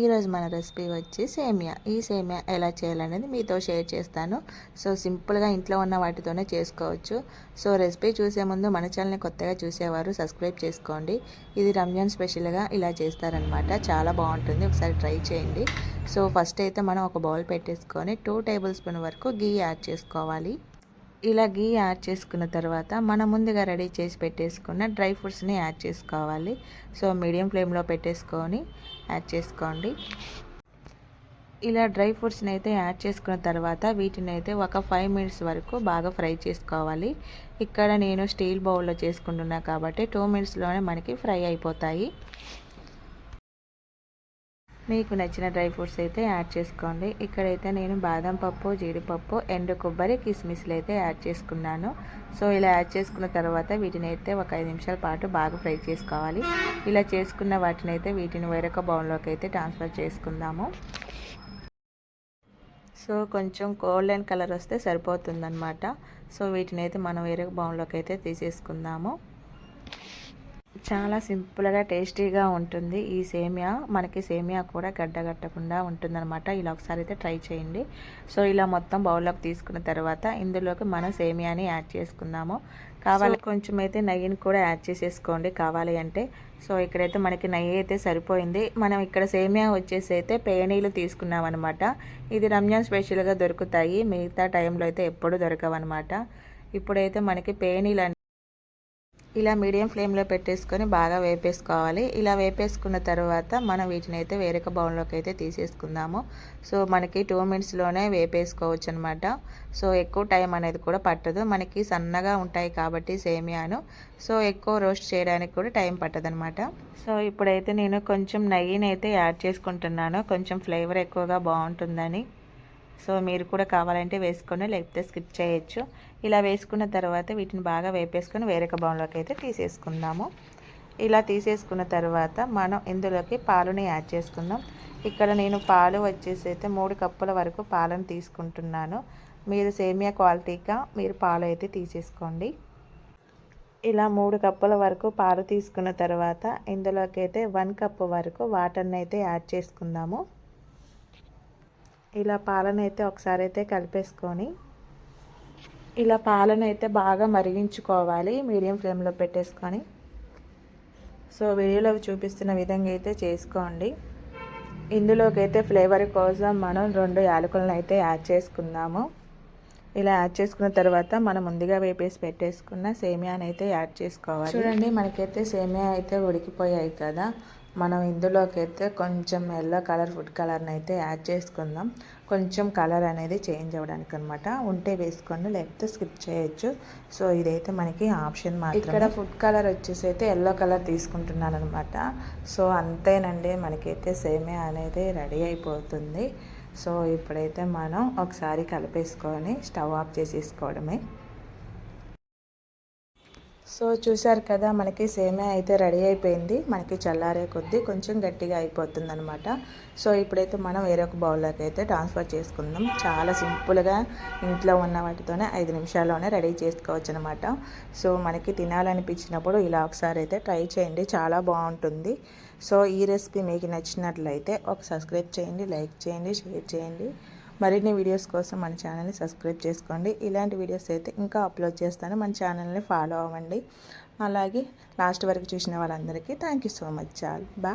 ఈరోజు మన రెసిపీ వచ్చి సేమియా. ఈ సేమియా ఎలా చేయాలనేది మీతో షేర్ చేస్తాను. సో సింపుల్గా ఇంట్లో ఉన్న వాటితోనే చేసుకోవచ్చు. సో రెసిపీ చూసే ముందు మన ఛానల్ని కొత్తగా చూసేవారు సబ్స్క్రైబ్ చేసుకోండి. ఇది రంజాన్ స్పెషల్గా ఇలా చేస్తారనమాట చాలా బాగుంటుంది. ఒకసారి ట్రై చేయండి. సో ఫస్ట్ అయితే మనం ఒక బౌల్ పెట్టేసుకొని టూ టేబుల్ స్పూన్ వరకు గీ యాడ్ చేసుకోవాలి. ఇలా గీ యాడ్ చేసుకున్న తర్వాత మనం ముందుగా రెడీ చేసి పెట్టేసుకున్న డ్రై ఫ్రూట్స్ని యాడ్ చేసుకోవాలి. సో మీడియం ఫ్లేమ్లో పెట్టేసుకొని యాడ్ చేసుకోండి. ఇలా డ్రై ఫ్రూట్స్ని అయితే యాడ్ చేసుకున్న తర్వాత వీటిని అయితే ఒక ఫైవ్ మినిట్స్ వరకు బాగా ఫ్రై చేసుకోవాలి. ఇక్కడ నేను స్టీల్ బౌల్లో చేసుకుంటున్నా కాబట్టి టూ మినిట్స్లోనే మనకి ఫ్రై అయిపోతాయి. మీకు నచ్చిన డ్రై ఫ్రూట్స్ అయితే యాడ్ చేసుకోండి. ఇక్కడైతే నేను బాదం పప్పు జీడిపప్పు ఎండు కొబ్బరి కిస్మిస్లు అయితే యాడ్ చేసుకున్నాను. సో ఇలా యాడ్ చేసుకున్న తర్వాత వీటిని అయితే ఒక ఐదు నిమిషాల పాటు బాగా ఫ్రై చేసుకోవాలి. ఇలా చేసుకున్న వాటిని అయితే వీటిని వేరొక బౌన్లోకి అయితే ట్రాన్స్ఫర్ చేసుకుందాము. సో కొంచెం గోల్డెన్ కలర్ వస్తే సరిపోతుందన్నమాట. సో వీటిని అయితే మనం వేరొక బౌన్లోకి అయితే తీసేసుకుందాము. చాలా సింపుల్గా టేస్టీగా ఉంటుంది. ఈ సేమియా మనకి సేమియా కూడా గడ్డగట్టకుండా ఉంటుందన్నమాట. ఇలా ఒకసారి అయితే ట్రై చేయండి. సో ఇలా మొత్తం బౌల్లోకి తీసుకున్న తర్వాత ఇందులోకి మనం సేమియాని యాడ్ చేసుకుందాము. కావాలి కొంచెం అయితే నెయ్యిని కూడా యాడ్ చేసేసుకోండి కావాలి అంటే. సో ఇక్కడైతే మనకి నెయ్యి అయితే సరిపోయింది. మనం ఇక్కడ సేమియా వచ్చేసి అయితే పేనీలు తీసుకున్నాం అనమాట ఇది రంజాన్ స్పెషల్గా దొరుకుతాయి. మిగతా టైంలో అయితే ఎప్పుడు దొరకవన్నమాట. ఇప్పుడైతే మనకి పేనీలు ఇలా మీడియం ఫ్లేమ్లో పెట్టేసుకొని బాగా వేపేసుకోవాలి. ఇలా వేపేసుకున్న తర్వాత మనం వీటిని అయితే వేరొక బౌల్లోకి అయితే తీసేసుకుందాము. సో మనకి టూ మినిట్స్లోనే వేపేసుకోవచ్చు అనమాట సో ఎక్కువ టైం అనేది కూడా పట్టదు. మనకి సన్నగా ఉంటాయి కాబట్టి సేమియాను. సో ఎక్కువ రోస్ట్ చేయడానికి కూడా టైం పట్టదనమాట. సో ఇప్పుడైతే నేను కొంచెం నెయ్యిని అయితే యాడ్ చేసుకుంటున్నాను. కొంచెం ఫ్లేవర్ ఎక్కువగా బాగుంటుందని. సో మీరు కూడా కావాలంటే వేసుకొని లేకపోతే స్కిప్ చేయొచ్చు. ఇలా వేసుకున్న తర్వాత వీటిని బాగా వేపేసుకొని వేరొక బౌన్లోకి అయితే తీసేసుకుందాము. ఇలా తీసేసుకున్న తర్వాత మనం ఇందులోకి పాలుని యాడ్ చేసుకుందాం. ఇక్కడ నేను పాలు వచ్చేసి అయితే మూడు కప్పుల వరకు పాలను తీసుకుంటున్నాను. మీరు సేమియా క్వాలిటీగా మీరు పాలు అయితే తీసేసుకోండి. ఇలా మూడు కప్పుల వరకు పాలు తీసుకున్న తర్వాత ఇందులోకి అయితే వన్ కప్పు వరకు వాటర్ని అయితే యాడ్ చేసుకుందాము. ఇలా పాలనైతే అయితే ఒకసారి అయితే కలిపేసుకొని ఇలా పాలను అయితే బాగా మరిగించుకోవాలి మీడియం ఫ్లేమ్లో పెట్టేసుకొని. సో వీడియోలో చూపిస్తున్న విధంగా అయితే చేసుకోండి. ఇందులోకి అయితే ఫ్లేవర్ కోసం మనం రెండు యాలకులను అయితే యాడ్ చేసుకుందాము. ఇలా యాడ్ చేసుకున్న తర్వాత మనం ముందుగా వేపేసి పెట్టేసుకున్న సేమియాని అయితే యాడ్ చేసుకోవాలి. చూడండి మనకైతే సేమియా అయితే ఉడికిపోయాయి కదా. మనం ఇందులోకి అయితే కొంచెం ఎల్లో కలర్ ఫుడ్ కలర్ని అయితే యాడ్ చేసుకుందాం. కొంచెం కలర్ అనేది చేంజ్ అవ్వడానికి అనమాట ఉంటే వేసుకోండి లేకపోతే స్కిప్ చేయొచ్చు. సో ఇదైతే మనకి ఆప్షన్ మాత్రం ఇక్కడ ఫుడ్ కలర్ వచ్చేసి అయితే ఎల్లో కలర్ తీసుకుంటున్నాను అనమాట సో అంతేనండి. మనకైతే సేమే అనేది రెడీ అయిపోతుంది. సో ఇప్పుడైతే మనం ఒకసారి కలిపేసుకొని స్టవ్ ఆఫ్ చేసేసుకోవడమే. సో చూసారు కదా మనకి సేమే అయితే రెడీ అయిపోయింది. మనకి చల్లారే కొద్దీ కొంచెం గట్టిగా అయిపోతుంది అనమాట సో ఇప్పుడైతే మనం వేరొక బౌల్లోకి అయితే ట్రాన్స్ఫర్ చేసుకుందాం. చాలా సింపుల్గా ఇంట్లో ఉన్న వాటితోనే ఐదు నిమిషాల్లోనే రెడీ చేసుకోవచ్చు అనమాట సో మనకి తినాలనిపించినప్పుడు ఇలా ఒకసారి అయితే ట్రై చేయండి. చాలా బాగుంటుంది. సో ఈ రెసిపీ మీకు నచ్చినట్లయితే ఒక సబ్స్క్రైబ్ చేయండి లైక్ చేయండి షేర్ చేయండి. మరిన్ని వీడియోస్ కోసం మన ఛానల్ని సబ్స్క్రైబ్ చేసుకోండి. ఇలాంటి వీడియోస్ అయితే ఇంకా అప్లోడ్ చేస్తాను. మన ఛానల్ని ఫాలో అవ్వండి. అలాగే లాస్ట్ వరకు చూసిన వాళ్ళందరికీ థ్యాంక్ సో మచ్ చాలు. బాయ్